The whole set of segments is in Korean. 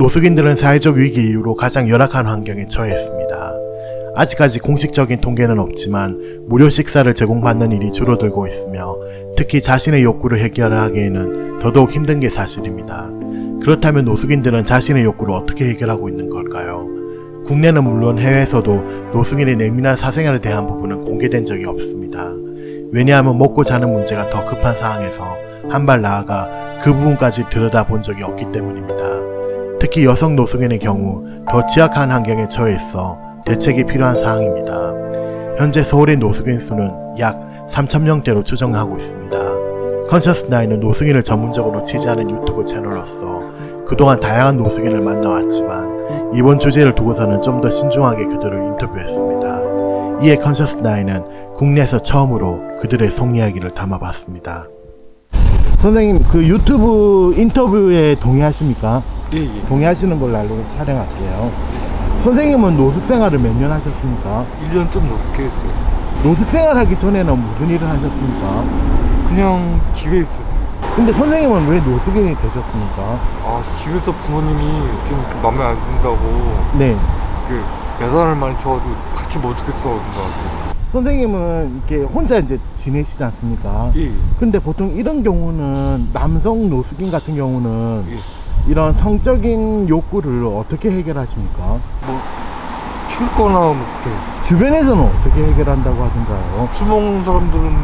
노숙인들은 사회적 위기 이후로 가장 열악한 환경에 처했습니다. 아직까지 공식적인 통계는 없지만 무료 식사를 제공받는 일이 줄어들고 있으며 특히 자신의 욕구를 해결하기에는 더더욱 힘든 게 사실입니다. 그렇다면 노숙인들은 자신의 욕구를 어떻게 해결하고 있는 걸까요? 국내는 물론 해외에서도 노숙인의 내민한 사생활에 대한 부분은 공개된 적이 없습니다. 왜냐하면 먹고 자는 문제가 더 급한 상황에서 한 발 나아가 그 부분까지 들여다본 적이 없기 때문입니다. 특히 여성 노숙인의 경우 더 취약한 환경에 처해 있어 대책이 필요한 사항입니다. 현재 서울의 노숙인 수는 약 3,000명대로 추정하고 있습니다. 컨셔스 나인은 노숙인을 전문적으로 취재하는 유튜브 채널로서 그동안 다양한 노숙인을 만나왔지만 이번 주제를 두고서는 좀 더 신중하게 그들을 인터뷰했습니다. 이에 컨셔스 나인은 국내에서 처음으로 그들의 속 이야기를 담아봤습니다. 선생님 그 유튜브 인터뷰에 동의하십니까? 예, 예. 동의하시는 걸로 알고 촬영할게요. 선생님은 노숙 생활을 몇 년 하셨습니까? 1년 좀 넘게 했어요. 노숙 생활하기 전에는 무슨 일을 하셨습니까? 그냥 집에 있었어요. 근데 선생님은 왜 노숙인이 되셨습니까? 아, 집에서 부모님이 좀 이렇게 마음에 안 든다고 네. 그 야단을 많이 쳐가지고 같이 못 듣겠어 나왔어요. 선생님은 이렇게 혼자 이제 지내시지 않습니까? 예, 예. 근데 보통 이런 경우는 남성 노숙인 같은 경우는 예. 이런 성적인 욕구를 어떻게 해결하십니까? 뭐 출거나 뭐 그래. 주변에서는 어떻게 해결한다고 하던가요? 술 먹는 사람들은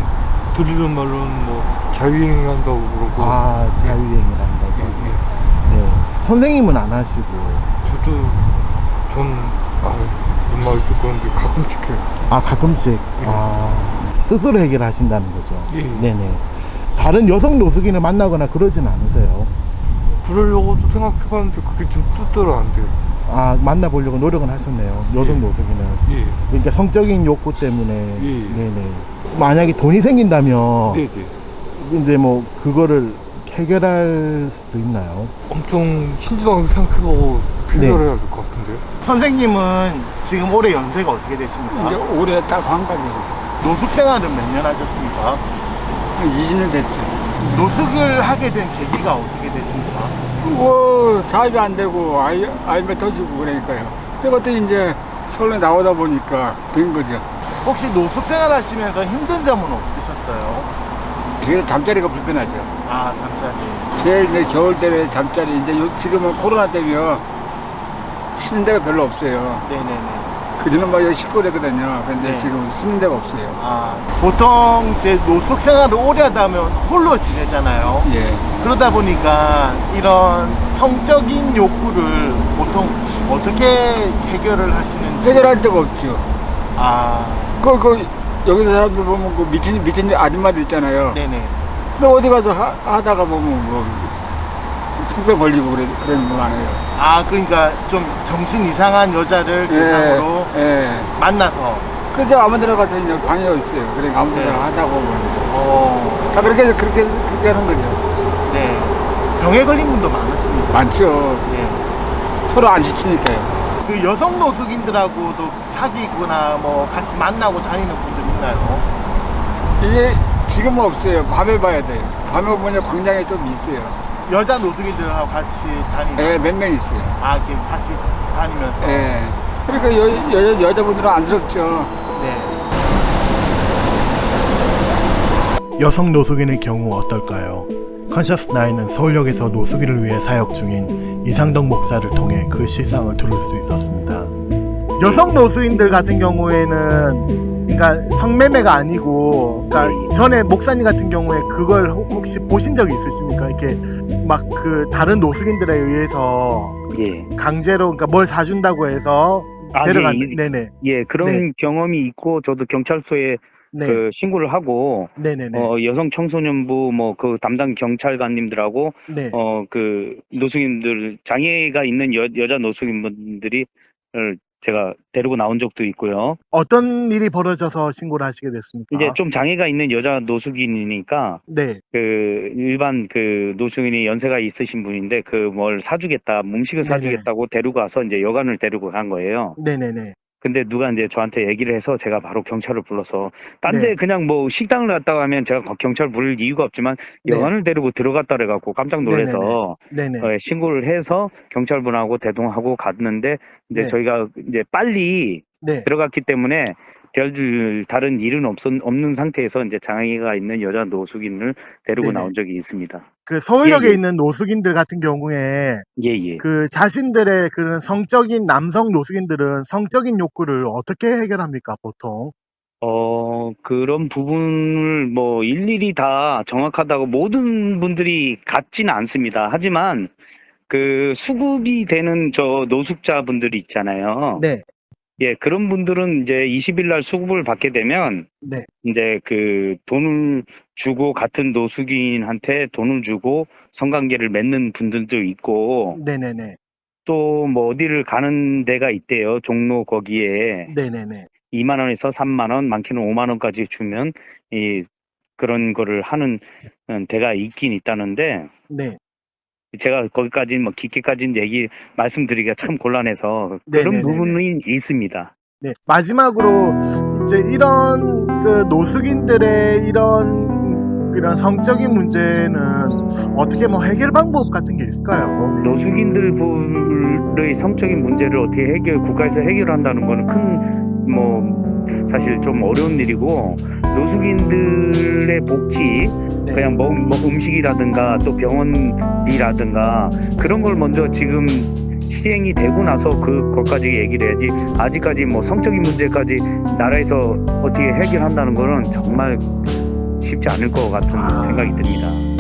들리는 말로는 뭐 자유행위 한다고 그러고. 아 예, 한다고 예. 네. 선생님은 안 하시고 저도 전 아, 말도 그런데 가끔씩 해요. 아 가끔씩 예. 아 스스로 해결하신다는 거죠 예. 네네 다른 여성 노숙인을 만나거나 그러진 않으세요 그러려고도 생각해봤는데 그게 좀 뜻대로 안 돼요. 아 만나보려고 노력은 하셨네요 여성 예. 노숙인을 예. 그러니까 성적인 욕구 때문에 예. 네네 만약에 돈이 생긴다면 네, 네. 이제 뭐 그거를 해결할 수도 있나요? 엄청 신중하게 생각해보고 네. 해결해야 될 것 같은데요. 선생님은 지금 올해 연세가 어떻게 되십니까? 이제 올해 딱 환갑이고 노숙 생활은 몇 년 하셨습니까? 20년 됐죠. 노숙을 하게 된 계기가 어떻게 되십니까? 뭐 사업이 안 되고 아이 아이만 터지고 그러니까요. 그것도 이제 서울에 나오다 보니까 된 거죠. 혹시 노숙 생활 하시면서 힘든 점은 없으셨어요? 되게 잠자리가 불편하죠. 아 잠자리 제일 이제 겨울 때는 잠자리 이제 요- 지금은 코로나 때문에 쉬는 데가 별로 없어요. 네네네 그전은 막 여기 싣고 그랬거든요. 근데 네. 지금 쉬는 데가 없어요. 아 보통 이제 노숙 생활을 오래 하다 보면 홀로 지내잖아요 예. 그러다 보니까 이런 성적인 욕구를 보통 어떻게 해결을 하시는지 해결할 데가 없죠. 아 그, 그, 여기서 사람들 보면 그 미친, 미친 아줌마들 있잖아요. 네네 근데 어디 가서 하, 다가 보면 뭐, 숙배 벌리고 그래, 그러는 거 많아요. 아 그러니까 좀 정신 이상한 여자를 대상으로 예. 만나서 그래서 아무 데나 가서 이제 방해가 있어요. 그러니까 아무 데나 네. 하다 보면. 어, 다 그렇게, 그렇게, 그렇게 하는 거죠. 네 병에 걸린 분도 많으십니다 많죠. 네. 서로 안 지치니까요. 그 여성 노숙인들하고도 사귀거나 뭐 같이 만나고 다니는 분들 있나요? 이게 지금은 없어요. 밤에 봐야 돼요. 밤에 보면 광장에 좀 있어요. 여자 노숙인들하고 같이 다니는 예, 몇 명 있어요. 아 이렇게 같이 다니면서 예. 그러니까 여, 여, 여자분들은 안쓰럽죠. 네. 여성 노숙인의 경우 어떨까요? 컨셔스 나인은 서울역에서 노숙인을 위해 사역 중인 이상덕 목사를 통해 그 실상을 들을 수 있었습니다. 여성 노숙인들 같은 경우에는 그러니까 성매매가 아니고 그러니까 전에 목사님 같은 경우에 그걸 혹- 혹시 보신 적이 있으십니까? 이렇게 막 그 다른 노숙인들에 의해서 예. 강제로 그러니까 뭘 사준다고 해서 아, 데려간 예, 이- 네네 예, 그런 네. 경험이 있고 저도 경찰서에 네 그 신고를 하고 네네네 어, 여성 청소년부 뭐 그 담당 경찰관님들하고 네 어그 노숙인들 장애가 있는 여, 여자 노숙인분들이 을 제가 데리고 나온 적도 있고요. 어떤 일이 벌어져서 신고를 하시게 됐습니까? 이제 좀 장애가 있는 여자 노숙인이니까 네, 그 일반 그 노숙인이 연세가 있으신 분인데 그 뭘 사주겠다, 음식을 네네. 사주겠다고 데리고 가서 이제 여관을 데리고 간 거예요. 네네네. 근데 누가 이제 저한테 얘기를 해서 제가 바로 경찰을 불러서 딴 네. 데 그냥 뭐 식당을 갔다가 하면 제가 경찰 부를 이유가 없지만 네. 여관을 데리고 들어갔다 그래 갖고 깜짝 놀라서 네네. 어, 신고를 해서 경찰분하고 대동하고 갔는데 이제 네. 저희가 이제 빨리 네. 들어갔기 때문에 별 다른 일은 없, 없는 상태에서 이제 장애가 있는 여자 노숙인을 데리고 네네. 나온 적이 있습니다. 그 서울역에 예, 예. 있는 노숙인들 같은 경우에 예, 예. 그 자신들의 그런 성적인 남성 노숙인들은 성적인 욕구를 어떻게 해결합니까 보통? 어, 그런 부분을 뭐 일일이 다 정확하다고 모든 분들이 같지는 않습니다. 하지만 그 수급이 되는 저 노숙자분들이 있잖아요. 네. 예, 그런 분들은 이제 20일 날 수급을 받게 되면 네. 이제 그 돈을 주고 같은 노숙인한테 돈을 주고 성관계를 맺는 분들도 있고 네네네. 또 뭐 어디를 가는 데가 있대요. 종로 거기에 네네네. 2만 원에서 3만 원, 많게는 5만 원까지 주면 이 그런 거를 하는 음, 데가 있긴 있다는데 네. 제가 거기까지 뭐 깊게까지는 얘기 말씀드리기가 참 곤란해서 그런 네네네네. 부분이 있습니다. 네. 마지막으로 이제 이런 그 노숙인들의 이런 그런 성적인 문제는 어떻게 뭐 해결 방법 같은 게 있을까요? 노숙인들의 성적인 문제를 어떻게 해결 국가에서 해결한다는 거는 큰뭐 사실 좀 어려운 일이고 노숙인들의 복지 네. 그냥 뭐, 뭐 음식이라든가 또 병원비라든가 그런 걸 먼저 지금 시행이 되고 나서 그것까지 얘기를 해야지 아직까지 뭐 성적인 문제까지 나라에서 어떻게 해결한다는 거는 정말 쉽지 않을 것 같은 아. 생각이 듭니다.